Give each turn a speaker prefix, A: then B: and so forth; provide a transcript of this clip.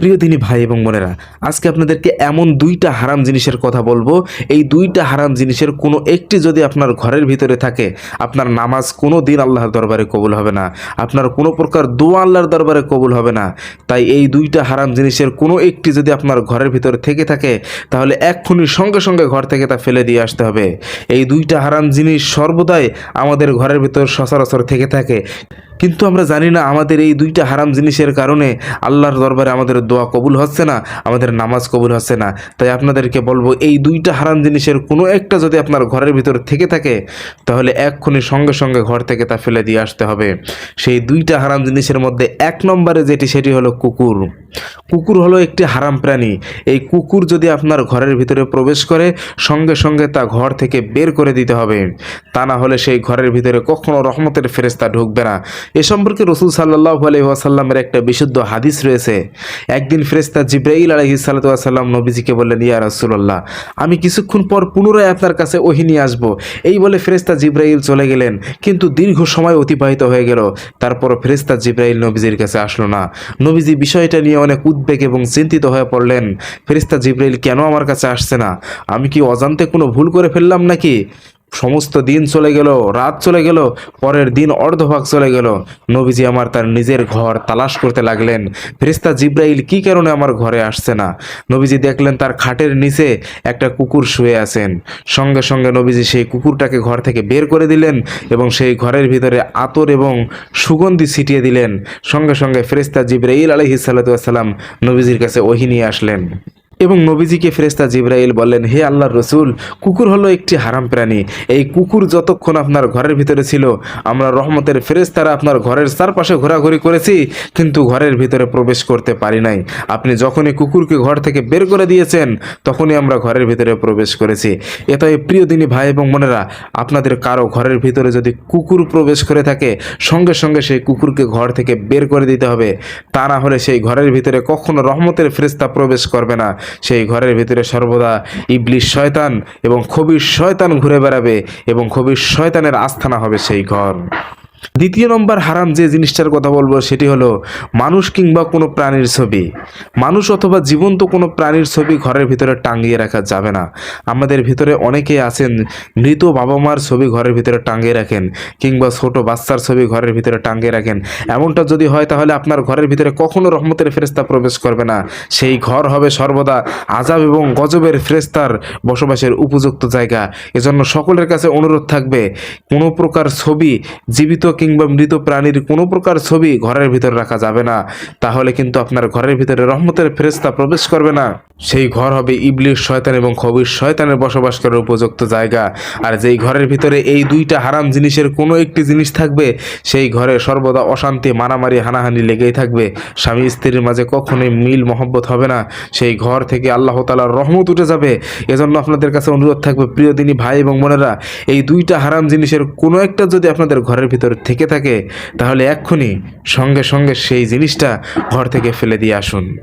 A: প্রিয় দিনী ভাই এবং বোনেরা, আজকে আপনাদেরকে এমন দুইটা হারাম জিনিসের কথা বলব। এই দুইটা হারাম জিনিসের কোনো একটি যদি আপনার ঘরের ভিতরে থাকে, আপনার নামাজ কোনো দিন আল্লাহর দরবারে কবুল হবে না। আপনার কোনো প্রকার দোয়া আল্লাহর দরবারে কবুল হবে না। তাই এই দুইটা হারাম জিনিসের কোনো একটি যদি আপনার ঘরের ভিতরে থেকে থাকে, তাহলে এক্ষুনি সঙ্গে সঙ্গে ঘর থেকে তা ফেলে দিয়ে আসতে হবে। এই দুইটা হারাম জিনিস সর্বদাই আমাদের ঘরের ভিতর সচরাচর থেকে থাকে। কিন্তু আমরা জানি না আমাদের এই দুইটা হারাম জিনিসের কারণে আল্লাহর দরবারে আমাদের দোয়া কবুল হচ্ছে না, আমাদের নামাজ কবুল হচ্ছে না। তাই আপনাদেরকে বলব, এই দুইটা হারাম জিনিসের কোনো একটা যদি আপনার ঘরের ভিতর থেকে থাকে, তাহলে এক্ষুনি সঙ্গে সঙ্গে ঘর থেকে তা ফেলে দিয়ে আসতে হবে। সেই দুইটা হারাম জিনিসের মধ্যে এক নম্বরে যেটি, সেটি হলো কুকুর। কুকুর হলো একটি হারাম প্রাণী। এই কুকুর যদি আপনার ঘরের ভিতরে প্রবেশ করে, সঙ্গে সঙ্গে তা ঘর থেকে বের করে দিতে হবে। তা না হলে সেই ঘরের ভিতরে কখনো রহমতের ফেরেস্তা ঢুকবে না। এ সম্পর্কে রসুল সাল্লাহ আলহিহাসাল্লামের একটা বিশুদ্ধ হাদিস রয়েছে। একদিন ফেরেস্তা জিব্রাইল আলহি সাল্লাম নবীজিকে বললেন, ইয়া রাসুল্লাহ আমি কিছুক্ষণ পর পুনরায় আপনার কাছে ওহি নিয়ে আসব। এই বলে ফেরেস্তা জিব্রাইল চলে গেলেন, কিন্তু দীর্ঘ সময় অতিবাহিত হয়ে গেল। তারপর ফেরেস্তা জিব্রাইল নবীজির কাছে আসলো না। নবীজি বিষয়টা নিয়ে অনেক উদ্বেগ এবং চিন্তিত হয়ে পড়লেন। ফেরেস্তা জিব্রাইল, কেন আমার কাছে আসছে না? আমি কি অজান্তে কোনো ভুল করে ফেললাম নাকি? সমস্ত দিন চলে গেল, রাত চলে গেল, পরের দিন অর্ধভাগ চলে গেল। নবীজি আমার তার নিজের ঘর তালাশ করতে লাগলেন। ফেরিস্তা জিব্রাইল কি কারণে আমার ঘরে আসছে না? নবীজি দেখলেন তার খাটের নিচে একটা কুকুর শুয়ে আছেন। সঙ্গে সঙ্গে নবীজি সেই কুকুরটাকে ঘর থেকে বের করে দিলেন এবং সেই ঘরের ভিতরে আতর এবং সুগন্ধি ছিটিয়ে দিলেন। সঙ্গে সঙ্গে ফেরিস্তা জিব্রাইল আলহি সাল্লাম নবীজির কাছে ওহি নিয়ে আসলেন। এবং নবীজিকে ফেরেস্তা জিব্রাইল বললেন, হে আল্লাহর রসুল, কুকুর হলো একটি হারাম প্রাণী। এই কুকুর যতক্ষণ আপনার ঘরের ভিতরে ছিল, আমরা রহমতের ফেরেস্তারা আপনার ঘরের চারপাশে ঘোরাঘুরি করেছি, কিন্তু ঘরের ভিতরে প্রবেশ করতে পারি নাই। আপনি যখনই কুকুরকে ঘর থেকে বের করে দিয়েছেন, তখনই আমরা ঘরের ভিতরে প্রবেশ করেছি। এটাই প্রিয় দিনী ভাই এবং বোনেরা, আপনাদের কারও ঘরের ভিতরে যদি কুকুর প্রবেশ করে থাকে, সঙ্গে সঙ্গে সেই কুকুরকে ঘর থেকে বের করে দিতে হবে। তা না হলে সেই ঘরের ভিতরে কখনো রহমতের ফেরেস্তা প্রবেশ করবে না। সেই ঘরের ভিতরে সর্বদা ইবলিশ শয়তান এবং খবির শয়তান ঘুরে বেড়াবে এবং খবির শয়তানের আস্থানা হবে সেই ঘর। দ্বিতীয় নম্বর হারাম যে জিনিসটার কথা বলব, সেটি হলো মানুষ কিংবা কোনো প্রাণীর ছবি। মানুষ অথবা জীবন্ত কোনো প্রাণীর ছবি ঘরের ভিতরে টাঙিয়ে রাখা যাবে না। আমাদের ভিতরে অনেকেই আছেন, মৃত বাবা মার ছবি ঘরের ভিতরে টাঙিয়ে রাখেন কিংবা ছোট বাচ্চার ছবি ঘরের ভিতরে টাঙিয়ে রাখেন। এমনটা যদি হয়, তাহলে আপনার ঘরের ভিতরে কখনো রহমতের ফেরেস্তা প্রবেশ করবে না। সেই ঘর হবে সর্বদা আজাব এবং গজবের ফেরেস্তার বসবাসের উপযুক্ত জায়গা। এজন্য সকলের কাছে অনুরোধ থাকবে, কোনো প্রকার ছবি জীবিত কিংবা মৃত প্রাণীর কোনো প্রকার ছবি ঘরের ভিতরে রাখা যাবে না। তাহলে কিন্তু আপনার ঘরের ভিতরে রহমতের ফেরেস্তা প্রবেশ করবে না। সেই ঘর হবে ইবলিশ শয়তান এবং খবির। শয়তানের বসবাস করার উপযুক্ত জায়গা। আর যেই ঘরের ভিতরে এই দুইটা হারাম জিনিসের কোনো একটি জিনিস থাকবে, সেই ঘরে সর্বদা অশান্তি, মারামারি, হানাহানি লেগেই থাকবে। স্বামী স্ত্রীর মাঝে কখনোই মিল মহব্বত হবে না। সেই ঘর থেকে আল্লাহ তালার রহমত উঠে যাবে। এজন্য আপনাদের কাছে অনুরোধ থাকবে, প্রিয় দিনী ভাই এবং বোনেরা, এই দুইটা হারাম জিনিসের কোনো একটা যদি আপনাদের ঘরের ভিতরে থেকে থাকে তাহলে এক্ষুনি সঙ্গে সঙ্গে সেই জিনিসটা ঘর থেকে ফেলে দিয়ে আসুন।